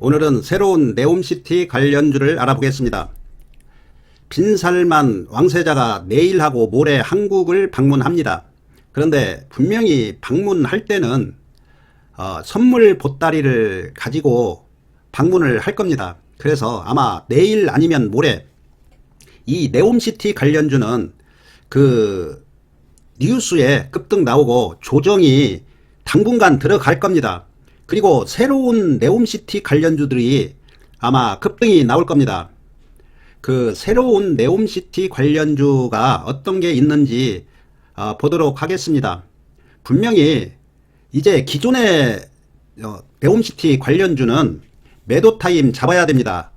오늘은 새로운 네옴시티 관련주를 알아보겠습니다. 빈살만 왕세자가 내일하고 모레 한국을 방문합니다. 그런데 분명히 방문할 때는 어, 선물 보따리를 가지고 방문을 할 겁니다. 그래서 아마 내일 아니면 모레 이 네옴시티 관련주는 그 뉴스에 급등 나오고 조정이 당분간 들어갈 겁니다. 그리고 새로운 네옴시티 관련주들이 아마 급등이 나올 겁니다. 그 새로운 네옴시티 관련주가 어떤 게 있는지 어, 보도록 하겠습니다. 분명히 이제 기존의 어, 네옴시티 관련주는 매도 타임 잡아야 됩니다.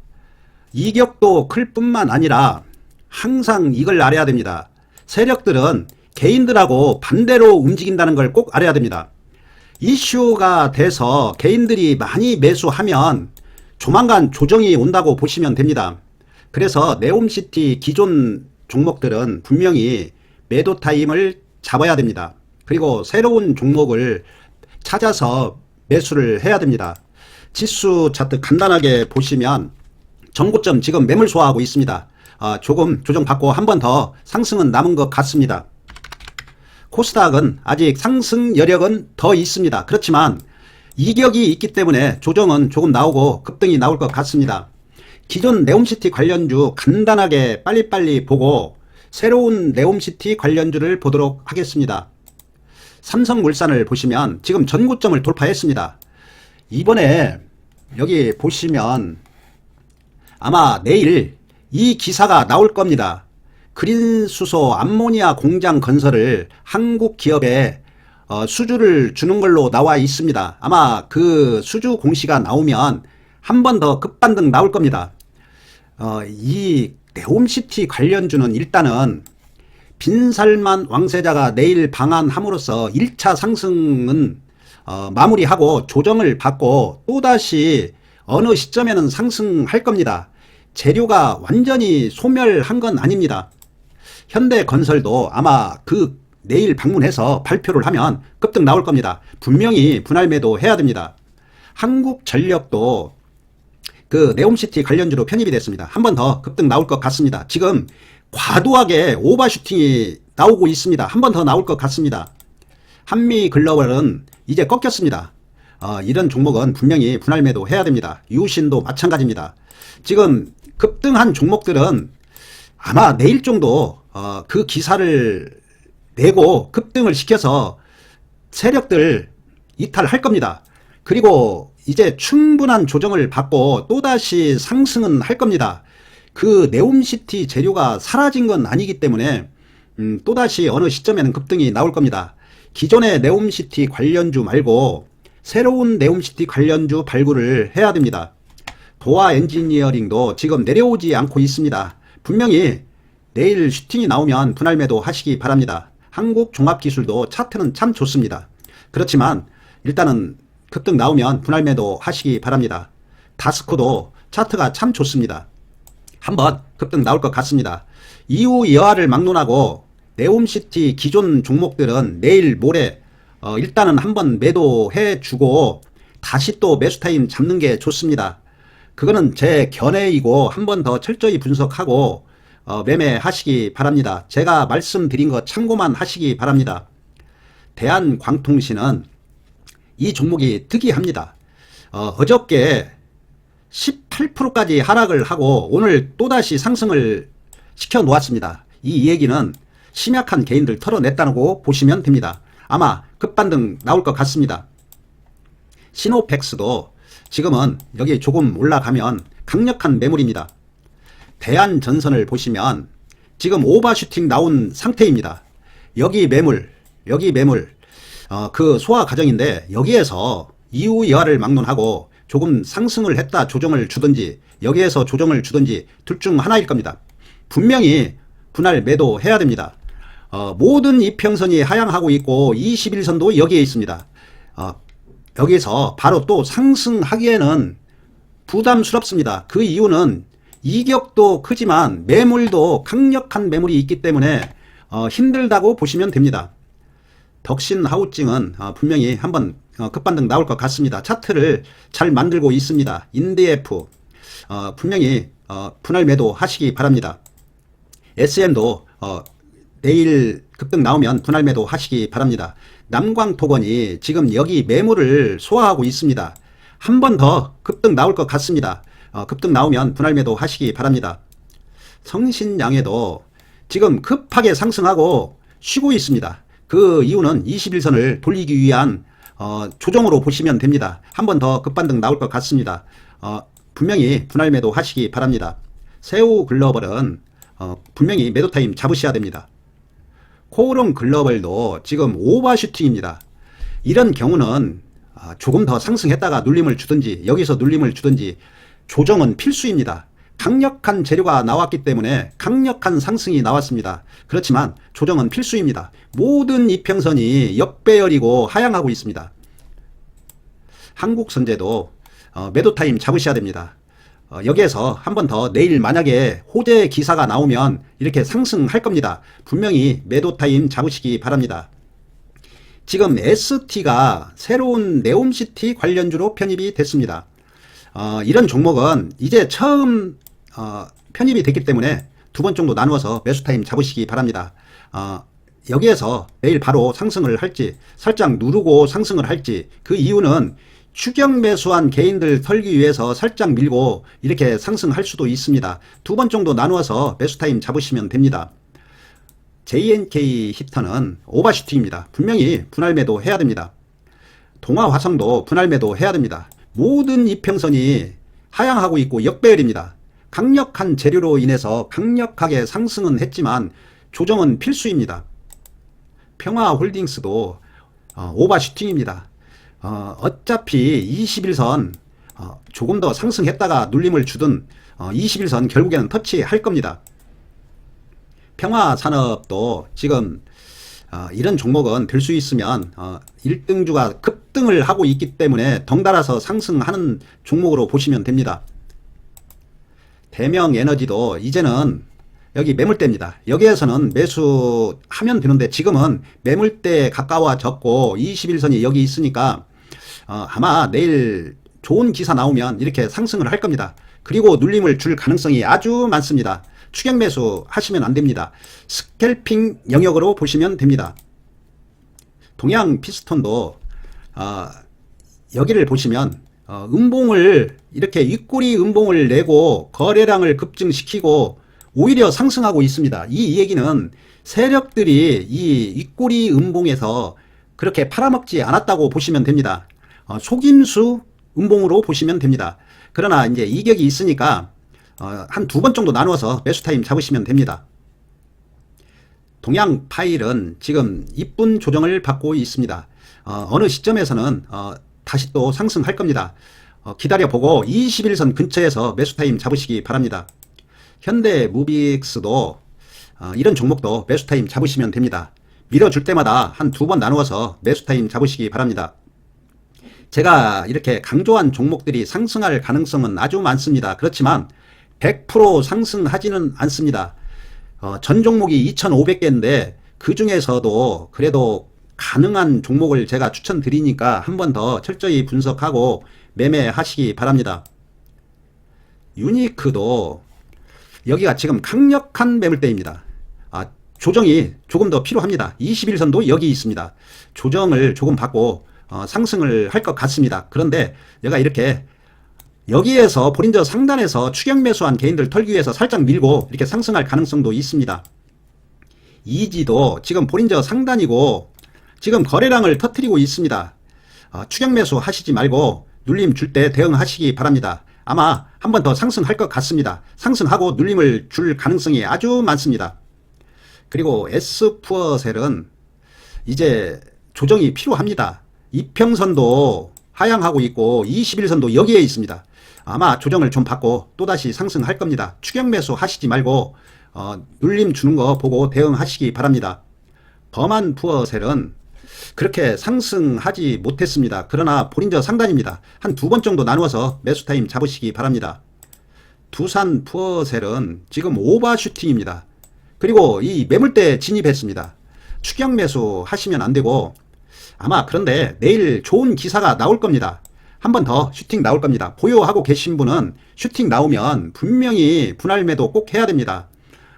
이격도 클 뿐만 아니라 항상 이걸 알아야 됩니다. 세력들은 개인들하고 반대로 움직인다는 걸 꼭 알아야 됩니다. 이슈가 돼서 개인들이 많이 매수하면 조만간 조정이 온다고 보시면 됩니다. 그래서 네옴시티 기존 종목들은 분명히 매도 타임을 잡아야 됩니다. 그리고 새로운 종목을 찾아서 매수를 해야 됩니다. 지수 차트 간단하게 보시면 전고점 지금 매물 소화하고 있습니다. 아, 조금 조정받고 한 번 더 상승은 남은 것 같습니다. 코스닥은 아직 상승 여력은 더 있습니다. 그렇지만 이격이 있기 때문에 조정은 조금 나오고 급등이 나올 것 같습니다. 기존 네옴시티 관련주 간단하게 빨리빨리 보고 새로운 네옴시티 관련주를 보도록 하겠습니다. 삼성물산을 보시면 지금 전고점을 돌파했습니다. 이번에 여기 보시면 아마 내일 이 기사가 나올 겁니다. 그린 수소 암모니아 공장 건설을 한국 기업에 어, 수주를 주는 걸로 나와 있습니다. 아마 그 수주 공시가 나오면 한 번 더 급반등 나올 겁니다. 어, 이 네옴시티 관련주는 일단은 빈살만 왕세자가 내일 방한함으로써 1차 상승은 어, 마무리하고 조정을 받고 또다시 어느 시점에는 상승할 겁니다. 재료가 완전히 소멸한 건 아닙니다. 현대건설도 아마 그 내일 방문해서 발표를 하면 급등 나올 겁니다. 분명히 분할 매도 해야 됩니다. 한국전력도 그 네옴시티 관련주로 편입이 됐습니다. 한 번 더 급등 나올 것 같습니다. 지금 과도하게 오버슈팅이 나오고 있습니다. 한 번 더 나올 것 같습니다. 한미 글로벌은 이제 꺾였습니다. 어, 이런 종목은 분명히 분할 매도 해야 됩니다. 유신도 마찬가지입니다. 지금 급등한 종목들은 아마 내일 정도 어, 그 기사를 내고 급등을 시켜서 세력들 이탈할 겁니다. 그리고 이제 충분한 조정을 받고 또다시 상승은 할 겁니다. 그 네옴시티 재료가 사라진 건 아니기 때문에 음, 또다시 어느 시점에는 급등이 나올 겁니다. 기존의 네옴시티 관련주 말고 새로운 네옴시티 관련주 발굴을 해야 됩니다. 도화 엔지니어링도 지금 내려오지 않고 있습니다. 분명히 내일 슈팅이 나오면 분할 매도 하시기 바랍니다. 한국 종합기술도 차트는 참 좋습니다. 그렇지만 일단은 급등 나오면 분할 매도 하시기 바랍니다. 다스코도 차트가 참 좋습니다. 한번 급등 나올 것 같습니다. 이후 여하를 막론하고 네옴시티 기존 종목들은 내일 모레 어 일단은 한번 매도해 주고 다시 또 매수 타임 잡는 게 좋습니다. 그거는 제 견해이고 한번 더 철저히 분석하고 어 매매하시기 바랍니다. 제가 말씀드린 거 참고만 하시기 바랍니다. 대한광통신은 이 종목이 특이합니다. 어, 어저께 18%까지 하락을 하고 오늘 또다시 상승을 시켜 놓았습니다. 이 얘기는 심약한 개인들 털어냈다고 보시면 됩니다. 아마 급반등 나올 것 같습니다. 시노펙스도 지금은 여기 조금 올라가면 강력한 매물입니다. 대한 전선을 보시면 지금 오버슈팅 나온 상태입니다. 여기 매물, 여기 매물, 어, 그 소화 과정인데 여기에서 이후 여하를 막론하고 조금 상승을 했다 조정을 주든지 여기에서 조정을 주든지 둘 중 하나일 겁니다. 분명히 분할 매도해야 됩니다. 어, 모든 이평선이 하향하고 있고 21선도 여기에 있습니다. 어, 여기서 바로 또 상승하기에는 부담스럽습니다. 그 이유는 이격도 크지만 매물도 강력한 매물이 있기 때문에 어, 힘들다고 보시면 됩니다. 덕신 하우징은 어, 분명히 한번 어, 급반등 나올 것 같습니다. 차트를 잘 만들고 있습니다. 인디F 어, 분명히 어, 분할 매도 하시기 바랍니다. SM도 어, 내일 급등 나오면 분할 매도 하시기 바랍니다. 남광토건이 지금 여기 매물을 소화하고 있습니다. 한 번 더 급등 나올 것 같습니다. 어, 급등 나오면 분할 매도 하시기 바랍니다. 성신양에도 지금 급하게 상승하고 쉬고 있습니다. 그 이유는 21선을 돌리기 위한 어, 조정으로 보시면 됩니다. 한 번 더 급반등 나올 것 같습니다. 어, 분명히 분할 매도 하시기 바랍니다. 새우 글로벌은 어, 분명히 매도 타임 잡으셔야 됩니다. 코오롱 글로벌도 지금 오버슈팅입니다. 이런 경우는 아, 조금 더 상승했다가 눌림을 주든지 여기서 눌림을 주든지 조정은 필수입니다. 강력한 재료가 나왔기 때문에 강력한 상승이 나왔습니다. 그렇지만 조정은 필수입니다. 모든 이평선이 역배열이고 하향하고 있습니다. 한국선제도 어, 매도 타임 잡으셔야 됩니다. 어, 여기에서 한 번 더 내일 만약에 호재 기사가 나오면 이렇게 상승할 겁니다. 분명히 매도 타임 잡으시기 바랍니다. 지금 ST가 새로운 네옴시티 관련주로 편입이 됐습니다. 어, 이런 종목은 이제 처음 어, 편입이 됐기 때문에 두 번 정도 나누어서 매수 타임 잡으시기 바랍니다. 어, 여기에서 내일 바로 상승을 할지 살짝 누르고 상승을 할지 그 이유는 추격 매수한 개인들 털기 위해서 살짝 밀고 이렇게 상승할 수도 있습니다. 두 번 정도 나누어서 매수 타임 잡으시면 됩니다. JNK 히터는 오버슈팅입니다. 분명히 분할 매도 해야 됩니다. 동화 화성도 분할 매도 해야 됩니다. 모든 이평선이 하향하고 있고 역배열입니다. 강력한 재료로 인해서 강력하게 상승은 했지만 조정은 필수입니다. 평화홀딩스도 어, 오버슈팅입니다. 어, 어차피 21선 어, 조금 더 상승했다가 눌림을 주든 어, 21선 결국에는 터치할 겁니다. 평화산업도 지금 어, 이런 종목은 될 수 있으면 어, 1등주가 급 등을 하고 있기 때문에 덩달아서 상승하는 종목으로 보시면 됩니다. 대명 에너지도 이제는 여기 매물대입니다. 여기에서는 매수하면 되는데 지금은 매물대에 가까워졌고 21선이 여기 있으니까 어, 아마 내일 좋은 기사 나오면 이렇게 상승을 할 겁니다. 그리고 눌림을 줄 가능성이 아주 많습니다. 추격 매수 하시면 안 됩니다. 스캘핑 영역으로 보시면 됩니다. 동양 피스톤도 어, 여기를 보시면 어, 음봉을 이렇게 윗꼬리 음봉을 내고 거래량을 급증시키고 오히려 상승하고 있습니다. 이 얘기는 세력들이 이 윗꼬리 음봉에서 그렇게 팔아먹지 않았다고 보시면 됩니다. 어, 속임수 음봉으로 보시면 됩니다. 그러나 이제 이격이 있으니까 어, 한 두 번 정도 나누어서 매수 타임 잡으시면 됩니다. 동양 파일은 지금 이쁜 조정을 받고 있습니다. 어, 느 시점에서는 어, 다시 또 상승할 겁니다. 어, 기다려보고 21선 근처에서 매수 타임 잡으시기 바랍니다. 현대 무빅스도 어, 이런 종목도 매수 타임 잡으시면 됩니다. 밀어줄 때마다 한 두 번 나누어서 매수 타임 잡으시기 바랍니다. 제가 이렇게 강조한 종목들이 상승할 가능성은 아주 많습니다. 그렇지만 100% 상승하지는 않습니다. 어, 전 종목이 2,500개인데 그 중에서도 그래도 가능한 종목을 제가 추천드리니까 한 번 더 철저히 분석하고 매매하시기 바랍니다. 유니크도 여기가 지금 강력한 매물대입니다. 아, 조정이 조금 더 필요합니다. 21선도 여기 있습니다. 조정을 조금 받고 어, 상승을 할 것 같습니다. 그런데 얘가 이렇게 여기에서 보린저 상단에서 추격 매수한 개인들 털기 위해서 살짝 밀고 이렇게 상승할 가능성도 있습니다. 이지도 지금 보린저 상단이고 지금 거래량을 터트리고 있습니다. 어, 추격 매수 하시지 말고 눌림 줄 때 대응하시기 바랍니다. 아마 한 번 더 상승할 것 같습니다. 상승하고 눌림을 줄 가능성이 아주 많습니다. 그리고 S푸어셀은 이제 조정이 필요합니다. 이평선도 하향하고 있고 21선도 여기에 있습니다. 아마 조정을 좀 받고 또다시 상승할 겁니다. 추격 매수 하시지 말고 어, 눌림 주는 거 보고 대응하시기 바랍니다. 범한 푸어셀은 그렇게 상승하지 못했습니다. 그러나 보린저 상단입니다. 한 두 번 정도 나누어서 매수 타임 잡으시기 바랍니다. 두산 푸어셀은 지금 오버슈팅입니다. 그리고 이 매물대 진입했습니다. 추격 매수 하시면 안 되고 아마 그런데 내일 좋은 기사가 나올 겁니다. 한 번 더 슈팅 나올 겁니다. 보유하고 계신 분은 슈팅 나오면 분명히 분할 매도 꼭 해야 됩니다.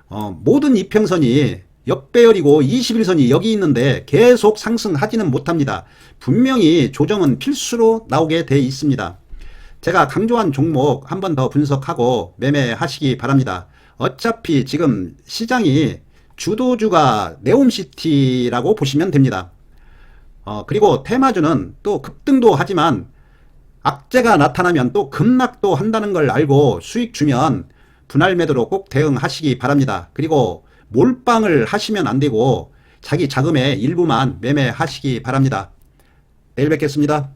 어, 모든 이평선이 역배열이고 21선이 여기 있는데 계속 상승하지는 못합니다. 분명히 조정은 필수로 나오게 돼 있습니다. 제가 강조한 종목 한 번 더 분석하고 매매하시기 바랍니다. 어차피 지금 시장이 주도주가 네옴시티라고 보시면 됩니다. 어, 그리고 테마주는 또 급등도 하지만 악재가 나타나면 또 급락도 한다는 걸 알고 수익 주면 분할 매도로 꼭 대응하시기 바랍니다. 그리고 몰빵을 하시면 안 되고 자기 자금의 일부만 매매하시기 바랍니다. 내일 뵙겠습니다.